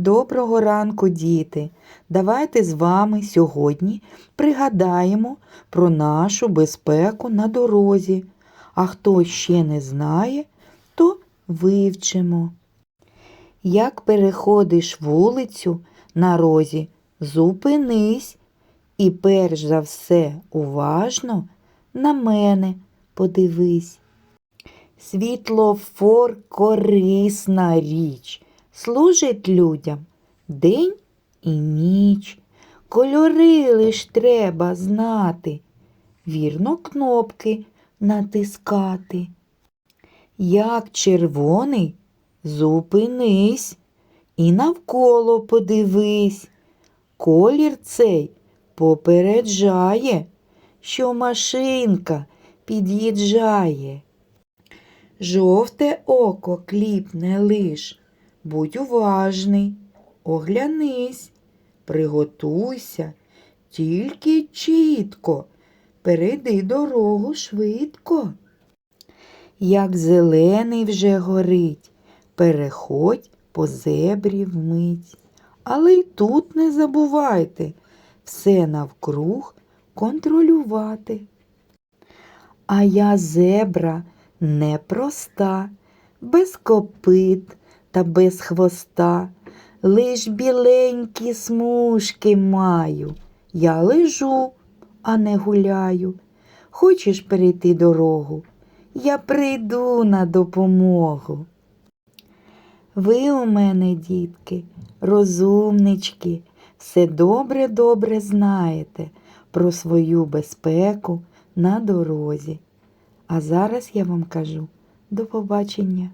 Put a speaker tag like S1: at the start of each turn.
S1: Доброго ранку, діти! Давайте з вами сьогодні пригадаємо про нашу безпеку на дорозі. А хто ще не знає, то вивчимо. Як переходиш вулицю на розі, зупинись і перш за все уважно на мене подивись. Світлофор корисна річ, служить людям день і ніч. Кольори лиш треба знати, вірно кнопки натискати. Як червоний, зупинись і навколо подивись. Колір цей попереджає, що машинка під'їжджає. Жовте око кліпне лиш, будь уважний, оглянись, приготуйся, тільки чітко, перейди дорогу швидко. Як зелений вже горить, переходь по зебрі вмить. Але й тут не забувайте все навкруг контролювати. А я зебра непроста, без копит та без хвоста, лиш біленькі смужки маю. Я лежу, а не гуляю. Хочеш перейти дорогу? Я прийду на допомогу. Ви у мене, дітки, розумнички, все добре-добре знаєте про свою безпеку на дорозі. А зараз я вам кажу до побачення.